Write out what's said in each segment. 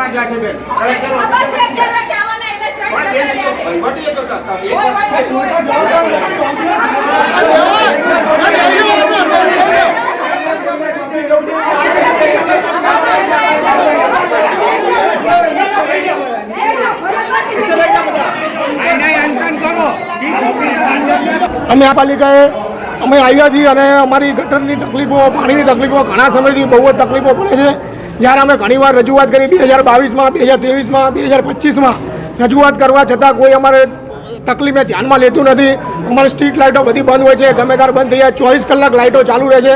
વોટિંગમાં ગયા છે બેન અમે આ પાલિકાએ અમે આવ્યા છીએ અને અમારી ગટરની તકલીફો પાણીની તકલીફો ઘણા સમયથી બહુ જ તકલીફો પડે છે જ્યારે અમે ઘણીવાર રજૂઆત કરી બે હજાર બાવીસમાં, બે હજાર ત્રેવીસમાં, બે હજાર પચીસમાં. રજૂઆત કરવા છતાં કોઈ અમારે તકલીફને ધ્યાનમાં લેતું નથી. અમારી સ્ટ્રીટ લાઇટો બધી બંધ હોય છે. ગમે ત્યારે બંધ થઈ જાય. ચોવીસ કલાક લાઇટો ચાલુ રહે છે.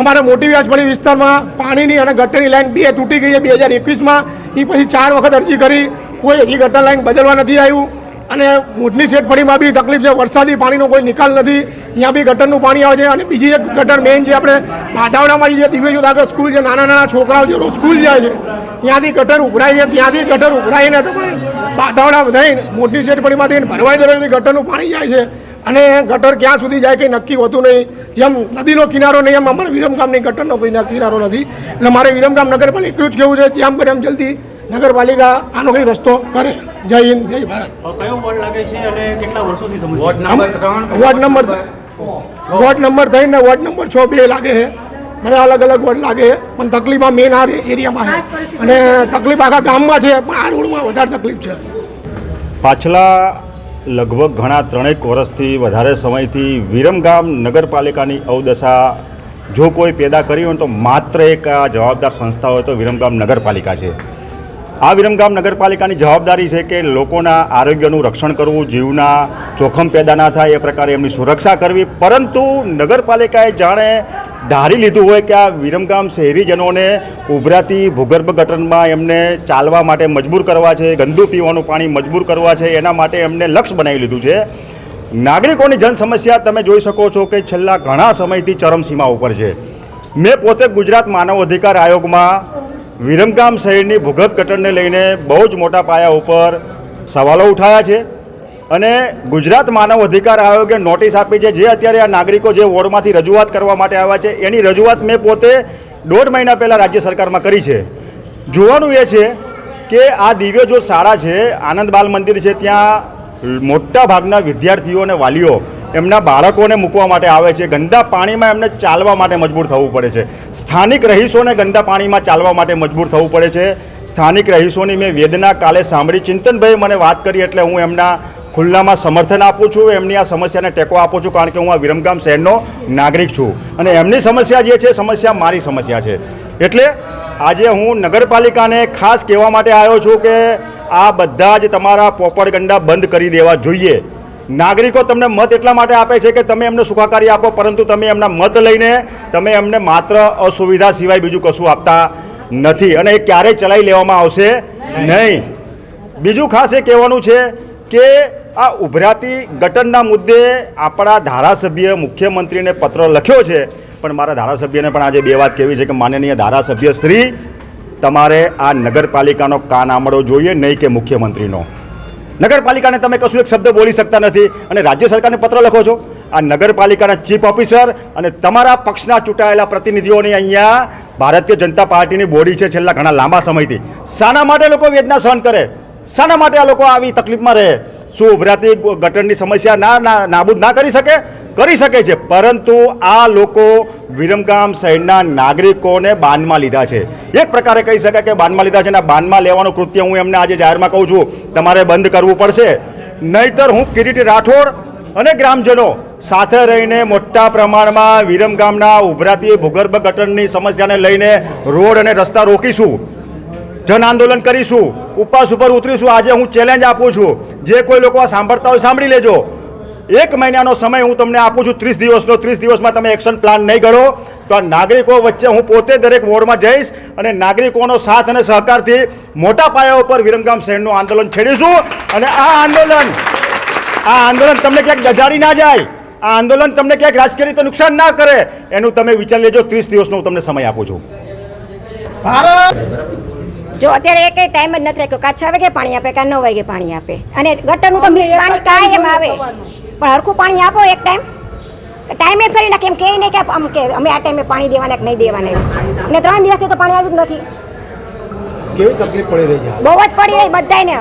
અમારે મોટી વ્યાસપડી વિસ્તારમાં પાણીની અને ગટરની લાઈન બે તૂટી ગઈ છે બે હજાર એકવીસમાં. એ પછી ચાર વખત અરજી કરી. કોઈ એ ગટર લાઈન બદલવા નથી આવ્યું. અને મૂઠની શેઠફળીમાં બી તકલીફ છે. વરસાદી પાણીનો કોઈ નિકાલ નથી. અહીંયા બી ગટરનું પાણી આવે છે અને બીજી એક ગટર મેઇન જે આપણે બાધાવડામાં જે દિવ્ય આગળ સ્કૂલ છે નાના નાના છોકરાઓ જે રોજ સ્કૂલ જાય છે ત્યાંથી ગટર ઉભરાય છે ત્યાંથી ગટર ઉભરાઈને તમારે બાધાવડા થઈને મોટી શેઠપડીમાંથી ભરવાઈ દરવાજેથી ગટરનું પાણી જાય છે. અને ગટર ક્યાં સુધી જાય કંઈ નક્કી હોતું નહીં. જેમ નદીનો કિનારો નહીં એમ અમારે વિરમગામની ગટરનો કોઈ કિનારો નથી. એટલે મારે વિરમગામ નગરપાલિકા એટલું જ કહેવું છે જેમ કરે એમ જલ્દી નગરપાલિકા આનો કંઈ રસ્તો કરે. જય હિન્દ જય ભારત. કયો વોર્ડ લાગે છે અને કેટલા વર્ષોથી ward number ward number ward number થઈને વોર્ડ નંબર છ બે લાગે છે. બધા અલગ અલગ વોર્ડ લાગે છે. પણ તકલીફ આ મેન આ એરિયામાં છે અને તકલીફ આખા ગામમાં છે પણ આ રોડમાં વધારે તકલીફ છે. પાછલા લગભગ ઘણા ત્રણેક વર્ષથી વધારે સમયથી વિરમગામ નગરપાલિકાની અવદશા જો કોઈ પેદા કરી હોય તો માત્ર એક આ જવાબદાર સંસ્થા હોય તો વિરમગામ નગરપાલિકા છે. આ વિરમગામ નગરપાલિકાની જવાબદારી છે કે લોકોના આરોગ્યનું રક્ષણ કરવું, જીવના જોખમ પેદા ના થાય એ પ્રકારે એમની સુરક્ષા કરવી. પરંતુ નગરપાલિકાએ જાણે ધારી લીધું હોય કે આ વિરમગામ શહેરીજનોને ઉભરાતી ભૂગર્ભ ગટરમાં એમને ચાલવા માટે મજબૂર કરવા છે, ગંદુ પીવાનું પાણી મજબૂર કરવા છે, એના માટે એમને લક્ષ્ય બનાવી લીધું છે. નાગરિકોની જન સમસ્યા તમે જોઈ શકો છો કે છેલ્લા ઘણા સમયથી ચરમસીમા ઉપર છે. મેં પોતે ગુજરાત માનવ અધિકાર આયોગમાં વિરમગામ શહેરની ભૂગર્ભ ગટરને લઈને બહુ જ મોટા પાયા ઉપર સવાલો ઉઠાયા છે અને ગુજરાત માનવ અધિકાર આયોગે નોટિસ આપી છે જે અત્યારે આ નાગરિકો જે વોર્ડમાંથી રજૂઆત કરવા માટે આવ્યા છે, એની રજૂઆત મેં પોતે દોઢ મહિના પહેલાં રાજ્ય સરકારમાં કરી છે. જોવાનું એ છે કે આ દિવ્ય જો શાળા છે, આનંદ બાલ મંદિર છે, ત્યાં મોટા ભાગના વિદ્યાર્થીઓ અને વાલીઓ એમના બાળકોને મૂકવા માટે આવે છે. ગંદા પાણીમાં એમને ચાલવા માટે મજબૂર થવું પડે છે. સ્થાનિક રહીશોને ગંદા પાણીમાં ચાલવા માટે મજબૂર થવું પડે છે. સ્થાનિક રહીશોની મેં વેદના કાલે સાંભળી. ચિંતનભાઈ મને વાત કરી એટલે હું એમના ખુલ્લામાં સમર્થન આપું છું. એમની આ સમસ્યાને ટેકો આપું છું કારણ કે હું આ વિરમગામ શહેરનો નાગરિક છું. અને એમની સમસ્યા જે છે સમસ્યા મારી સમસ્યા છે. એટલે આજે હું નગરપાલિકાને ખાસ કહેવા માટે આવ્યો છું કે આ બધા જ તમારા પોપડગંડા બંધ કરી દેવા જોઈએ. નાગરિકો તમને મત એટલા માટે આપે છે કે તમે એમને સુખાકારી આપો પરંતુ તમે એમના મત લઈને તમે એમને માત્ર અસુવિધા સિવાય બીજું કશું આપતા નથી અને એ ક્યારેય ચલાવી લેવામાં આવશે નહીં. બીજું ખાસ એ કહેવાનું છે કે આ ઉભરાતી ગટરના મુદ્દે આપણા ધારાસભ્ય મુખ્યમંત્રીને પત્ર લખ્યો છે પણ મારા ધારાસભ્યને પણ આજે બે વાત કહેવી છે કે માનનીય ધારાસભ્ય શ્રી તમારે આ નગરપાલિકાનો કાન આંબળો જોઈએ નહીં કે મુખ્યમંત્રીનો. નગરપાલિકાને તમે કશું એક શબ્દ બોલી શકતા નથી અને રાજ્ય સરકારને પત્ર લખો છો. આ નગરપાલિકાના ચીફ ઓફિસર અને તમારા પક્ષના ચૂંટાયેલા પ્રતિનિધિઓની અહીંયા ભારતીય જનતા પાર્ટીની બોડી છે છેલ્લા ઘણા લાંબા સમયથી. શાના માટે લોકો વેદના સહન કરે. શાના માટે આ લોકો આવી તકલીફમાં રહે. શું ઉભરાતી ગટરની સમસ્યા ના નાબૂદ ના કરી શકે? કરી શકે છે. પરંતુ આ લોકો વિરમગામ શહેરના નાગરિકોને બાનમાં લીધા છે. એક પ્રકારે કહી શકાય કે બાનમાં લીધા છે અને બાનમાં લેવાનું કૃત્ય હું એમને આજે જાહેરમાં કહું છું. તમારે બંધ કરવું પડશે. નહીતર હું કિરીટ રાઠોડ અને ગ્રામજનો સાથે રહીને મોટા પ્રમાણમાં વિરમગામના ઉભરાતી ભૂગર્ભ ગટરની સમસ્યાને લઈને રોડ અને રસ્તા રોકીશું. જન આંદોલન કરીશું. ઉપવાસ ઉપર ઉતરીશું. આજે હું ચેલેન્જ આપું છું. જે કોઈ લોકો આ સાંભળતા હોય સાંભળી લેજો. એક મહિનાનો સમય હું તમને આપું છું ત્રીસ દિવસનો ત્રીસ દિવસમાં તમે એક્શન પ્લાન નહીં કરો તો આ નાગરિકો વચ્ચે હું પોતે દરેક વોર્ડમાં જઈશ અને નાગરિકોનો સાથ અને સહકારથી મોટા પાયા ઉપર વિરમગામ શહેરનું આંદોલન છેડીશું. અને આ આંદોલન આ આંદોલન તમને ક્યાંક ગજાડી ના જાય આ આંદોલન તમને ક્યાંક રાજકીય રીતે નુકસાન ના કરે એનું તમે વિચાર લેજો ત્રીસ દિવસનો હું તમને સમય આપું છું. જો અત્યારે એક ટાઈમ જ નથી રાખ્યો. કાં છ વાગે પાણી આપે કાં નવ વાગે પાણી આપે. અને ગટરનું તો મિક્સ પાણી કાયમ આવે. પણ હરખું પાણી આપો એક ટાઈમ ટાઈમે ફરી નાખે એમ કહે નહીં કે આમ કે અમે આ ટાઈમે પાણી દેવાના કે નહીં દેવાના અને ત્રણ દિવસથી તો પાણી આવ્યું જ નથી. કેવી તકલીફ પડી રહી છે બહુ જ પડી રહી બધાને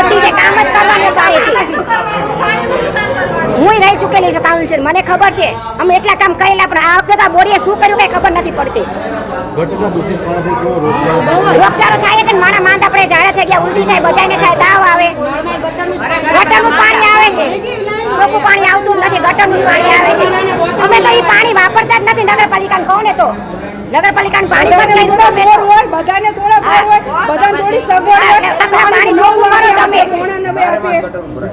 અતિશય કામ જ કરવાનું પાણીથી. હું રહી ચૂકેલી છું કાઉન્સિલ મને ખબર છે. અમે એટલા કામ કરેલા પણ આ વખતે તો બોડીએ શું કર્યું કઈ ખબર નથી પડતી. રોગચાળો થાય? છે માણા માંદા પડે ઝાડા થઈ ગયા ઉલટી થાય બધાને થાય તાવ આવે. ગટરનું પાણી આવે છે. ચોખ્ખું પાણી આવતું નથી ગટરનું પાણી આવે છે. અમે તો એ પાણી વાપરતા જ નથી નગરપાલિકાને કહો ને તો. નગરપાલિકાને પાણી બંધ કર્યું તો મેં હોય બધાને થોડા ભાવ હોય બધાને થોડી સગવડ પાણી ચોખ્ખું કરો તમે.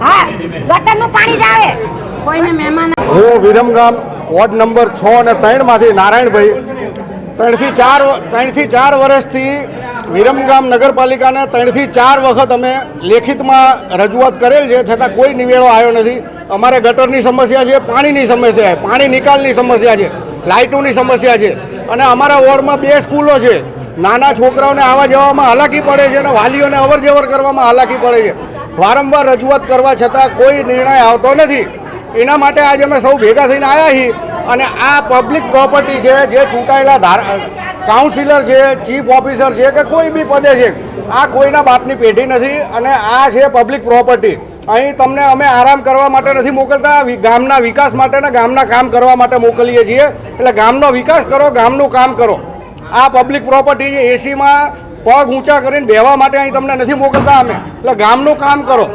હા ગટરનું પાણી જ આવે. કોઈને મહેમાન હું વિરમગામ વોર્ડ નંબર છ અને ત્રણમાંથી નારાયણભાઈ. ત્રણથી ચાર ત્રણથી ચાર વર્ષથી વિરમગામ નગરપાલિકાને ત્રણથી ચાર વખત અમે લેખિતમાં રજૂઆત કરેલ છે, છતાં કોઈ નિવેડો આવ્યો નથી. અમારે ગટરની સમસ્યા છે, પાણીની સમસ્યા છે, પાણી નિકાલની સમસ્યા છે, લાઇટોની સમસ્યા છે. અને અમારા વોર્ડમાં બે સ્કૂલો છે. નાના છોકરાઓને આવવા જવામાં હાલાકી પડે છે અને વાલીઓને અવર જવર કરવામાં હાલાકી પડે છે. વારંવાર રજૂઆત કરવા છતાં કોઈ નિર્ણય આવતો નથી. એના માટે આજે અમે સૌ ભેગા થઈને આવ્યા છીએ. અને આ પબ્લિક પ્રોપર્ટી છે, જે ચૂંટાયેલા કાઉન્સિલર છે ચીફ ઓફિસર છે કે કોઈ બી પદે છે, આ કોઈના બાપની પેઢી નથી અને આ છે પબ્લિક પ્રોપર્ટી અહીં તમને અમે આરામ કરવા માટે નથી મોકલતા ગામના વિકાસ માટે ને ગામના કામ કરવા માટે મોકલીએ છીએ. એટલે ગામનો વિકાસ કરો, ગામનું કામ કરો. આ પબ્લિક પ્રોપર્ટી છે એસીમાં પગ ઊંચા કરીને બેહવા માટે અહીં તમને નથી મોકલતા અમે. એટલે ગામનું કામ કરો.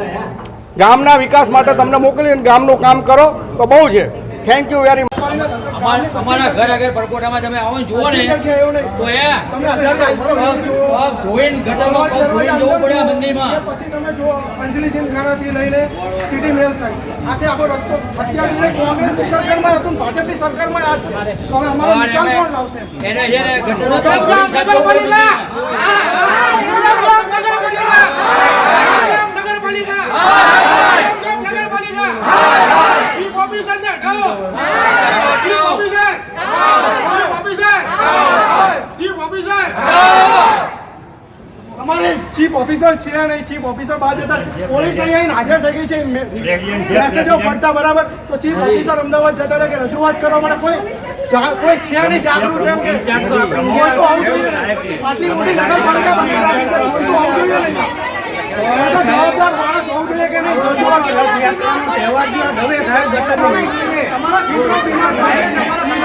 ગામના વિકાસ માટે તમને મોકલી અને ગામનું કામ કરો. તો બહુ છે. થેન્ક યુ વેરી મચ અમારા ઘર આગળ પરકોટામાં તમે આવો જુઓ ને. તો એ પગ ધોઈને ગટરમાં પગ ધોઈને જવું પડે મંદિરમાં. પછી તમે જુઓ અંજલિ જીમખાનાથી લઈને સિટી મેલ સાઈડ આથી આખો રસ્તો અત્યારે કોંગ્રેસની સરકારમાં હતું ભાજપની સરકારમાં આ છે. તો અમારો નિકાલ કોણ લાવશે? એને છે ને ગટરનો પગ ધોઈને સાફ જવું પડે અમારે ચીફ ઓફિસર છે નહીં ચીફ ઓફિસર બહાર જતા પોલીસ અહીંયા હાજર થઈ ગઈ છે. મેસેજો પડતા બરાબર. તો ચીફ ઓફિસર અમદાવાદ જતા કે રજૂઆત કરવા માટે કોઈ કોઈ છે નહીં જાગૃત. આટલી મોટી નગરપાલિકા જવાબદાર માણસ હોવું જોઈએ કે નહીં? રજૂઆત તમારા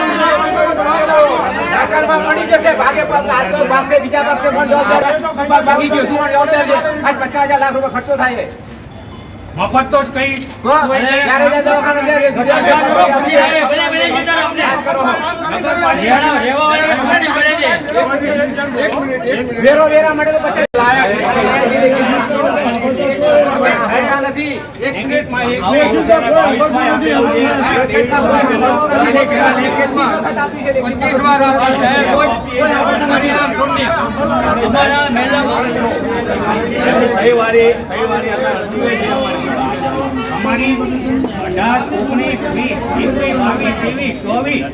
પડી જશે ભાગે પગ આ તો ભાગશે બીજા પક્ષે પણ જવાબદાર ભાગી ગયો શું જવાબદાર છે આજ પચાસ હજાર લાખ રૂપિયા ખર્ચો થાય મફત તો જ કઈ. વેરો વેરા માટે તો પચાસ લાયા છે થયા નથી. એક મિનિટમાં એક પચીસ વાર આપ્યું છે. કોઈ- કોઈ આપણને પરિણામ શૂન્ય. અમારા અઢાર ઓગણીસ વીસ એકવીસ બાવીસ ત્રેવીસ ચોવીસ.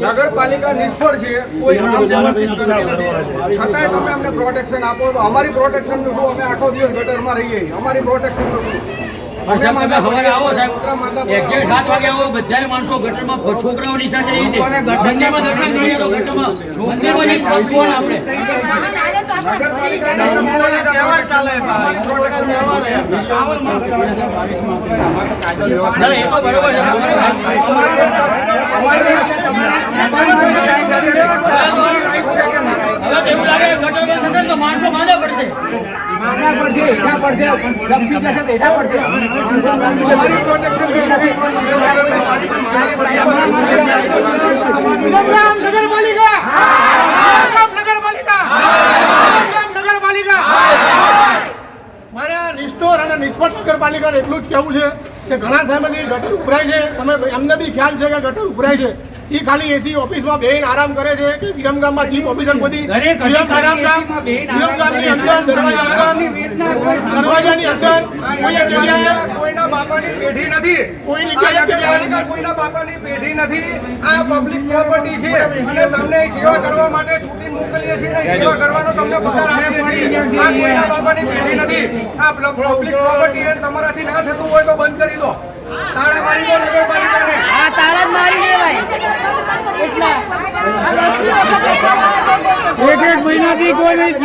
નગરપાલિકા નિષ્ફળ છે કોઈ નામ વ્યવસ્થિત છતાંય તમે અમને પ્રોટેક્શન આપો તો અમારી પ્રોટેક્શનનું શું? અમે આખો દિવસ ગટરમાં રહીએ અમારી પ્રોટેક્શનનું શું? છોકરાઓની સાથે મંદિરમાં દર્શન કરીએ તો ગટરમાં મંદિરમાં જઈને આપણે તહેવાર ચાલે ભાઈ તહેવાર ના, એ તો બરોબર છે હવે તો એવું લાગે કે ગટર બંધ થશે ને તો માણસો માંદા પડશે માના પડશે હેઠા પડશે લપસી જશે તો હેઠા પડશે. નિષ્ઠોર અને નિષ્પક્ષ નગરપાલિકાને એટલું જ કહેવું છે કે ઘણા સાહેબ ગટર ઉભરાય છે. તમે અમને બી ખ્યાલ છે કે ગટર ઉભરાય છે. એ ખાલી એસી ઓફિસમાં બેન આરામ કરે છે કે વિરમગામમાં ચીફ ઓફિસર બધી વિરમગામની અંદર દરવાજાની અંદર કોઈ જગ્યાએ કોઈના બાપાની પેઢી નથી. કોઈની આ જગ્યાએ કોઈના બાપાની પેઢી નથી. આ પબ્લિક પ્રોપર્ટી છે. અને તમને સેવા કરવા માટે છૂટી મોકલીએ છીએ ને સેવા કરવાનો તમને પગાર આપીએ છીએ. આ કોઈના બાપાની પેઢી નથી. આ પબ્લિક પ્રોપર્ટી તમારાથી ના થતું હોય તો બંધ કરી દો. તાળા મારી દો નગરપાલિકાને. તાળા જ એક એક મહિનાથી કોઈ નહીં